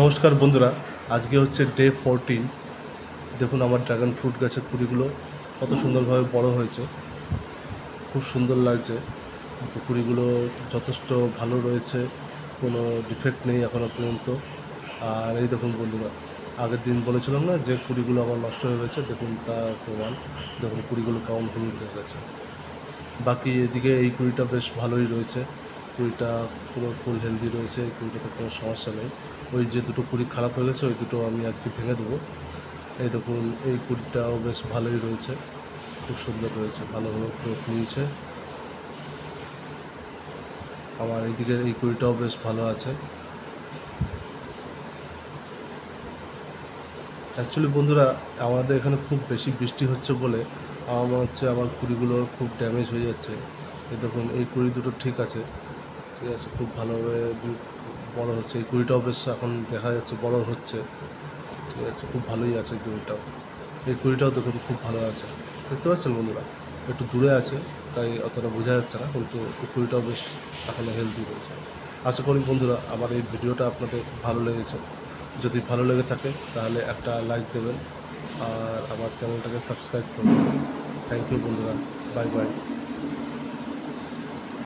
নমস্কার বন্ধুরা, আজকে হচ্ছে ডে ফোরটিন দেখুন আমার ড্রাগন ফ্রুট গাছের কুড়িগুলো কত সুন্দরভাবে বড় হয়েছে। খুব সুন্দর লাগছে। কুড়িগুলো যথেষ্ট ভালো রয়েছে, কোনো ডিফেক্ট নেই এখনও পর্যন্ত। আর এই দেখুন বন্ধুরা, আগের দিন বলেছিলাম না যে কুড়িগুলো আমার নষ্ট হয়ে গেছে? দেখুন তার প্রমাণ। দেখুন কুড়িগুলো কেমন হলুদ হয়ে গেছে। বাকি এদিকে এই কুড়িটা বেশ ভালোই রয়েছে। কুড়িটা পুরো ফুল হেলদি রয়েছে কুড়িটাতে কোনো সমস্যা নেই। ওই যে দুটো কুড়ি খারাপ হয়ে গেছে, ওই দুটো আমি আজকে ভেঙে দেবো। এই দেখুন, এই কুড়িটাও বেশ ভালোই রয়েছে, খুব সুন্দর রয়েছে ভালোভাবে গ্রোথ নিয়েছে। আমার এইদিকে এই কুড়িটাও বেশ ভালো আছে। অ্যাকচুয়ালি বন্ধুরা, আমাদের এখানে খুব বেশি বৃষ্টি হচ্ছে বলে আমার মনে হচ্ছে আমার কুড়িগুলো খুব ড্যামেজ হয়ে যাচ্ছে। এই দেখুন, এই কুড়ি দুটো ঠিক আছে। ঠিক আছে, খুব ভালোভাবে বড় হচ্ছে। এই কুড়িটাও বেশ এখন দেখা যাচ্ছে বড় হচ্ছে। ঠিক আছে, খুব ভালোই আছে কুড়িটাও এই কুড়িটাও দেখুন খুব ভালো আছে। দেখতে পাচ্ছেন বন্ধুরা? একটু দূরে আছে, তাই অতটা বোঝা যাচ্ছে না, কিন্তু এই কুড়িটাও বেশ এখনও হেলদি রয়েছে। আশা করি বন্ধুরা, আমার এই ভিডিওটা আপনাদের ভালো লেগেছে। যদি ভালো লেগে থাকে, তাহলে একটা লাইক দেবেন, আর আমার চ্যানেলটাকে সাবস্ক্রাইব করবেন। থ্যাংক ইউ বন্ধুরা। Bye bye